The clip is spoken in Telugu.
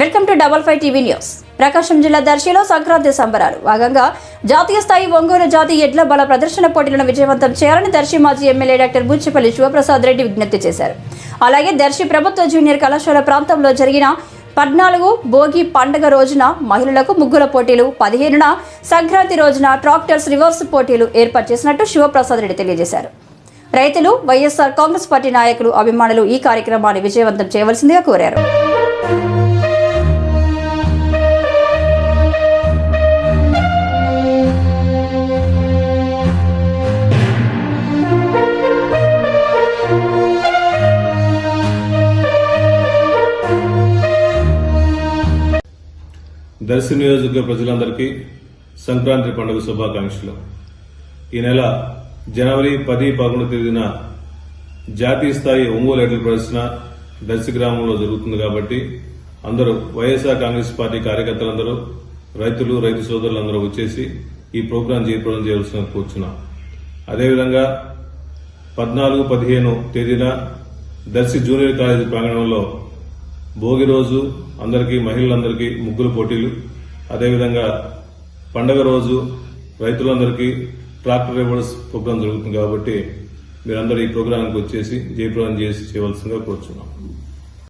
Welcome to double five TV news. Prakasam జిల్లా దర్శిలో సంక్రాంతి సంబరాలు. భాగంగా జాతీయ స్థాయి ఒంగోలు జాతి ఎడ్ల బల ప్రదర్శన పోటీలను విజయవంతం చేయాలని దర్శి మాజీ ఎమ్మెల్యే డాక్టర్ బుచ్చిపల్లి శివప్రసాద్ రెడ్డి విజ్ఞప్తి చేశారు. అలాగే దర్శి ప్రభుత్వ జూనియర్ కళాశాల ప్రాంతంలో జరిగిన పద్నాలుగు భోగి పండుగ రోజున మహిళలకు ముగ్గుల పోటీలు పదిహేనున సంక్రాంతి రోజున ట్రాక్టర్స్ రివర్స్ పోటీలు ఏర్పాటు చేసినట్టు శివప్రసాద్ రెడ్డి తెలియజేశారు. రైతులు వైఎస్ఆర్ కాంగ్రెస్ పార్టీ నాయకులు అభిమానులు ఈ కార్యక్రమాన్ని విజయవంతం చేయవలసిందిగా కోరారు. దర్శి నియోజకవర్గ ప్రజలందరికీ సంక్రాంతి పండుగ శుభాకాంక్షలు. ఈ నెల జనవరి పది పదకొండు తేదీన జాతీయ స్థాయి ఒంగోలు ఎడ్ల ప్రదర్శన దర్శి గ్రామంలో జరుగుతుంది కాబట్టి అందరూ వైఎస్ఆర్ కాంగ్రెస్ పార్టీ కార్యకర్తలందరూ రైతులు రైతు సోదరులందరూ వచ్చేసి ఈ ప్రోగ్రాం చేపడం చేయవలసిన కూర్చున్నాం. అదేవిధంగా పద్నాలుగు పదిహేను తేదీన దర్శి జూనియర్ కాలేజీ ప్రాంగణంలో భోగి రోజు అందరికీ మహిళలందరికీ ముగ్గులు పోటీలు. అదేవిధంగా పండగ రోజు రైతులందరికీ ట్రాక్టర్ రివర్స్ ప్రోగ్రాం జరుగుతుంది కాబట్టి మీరందరూ ఈ ప్రోగ్రాంకి వచ్చేసి జయప్రదం చేసి చేయవలసిందిగా కోరుచున్నాం.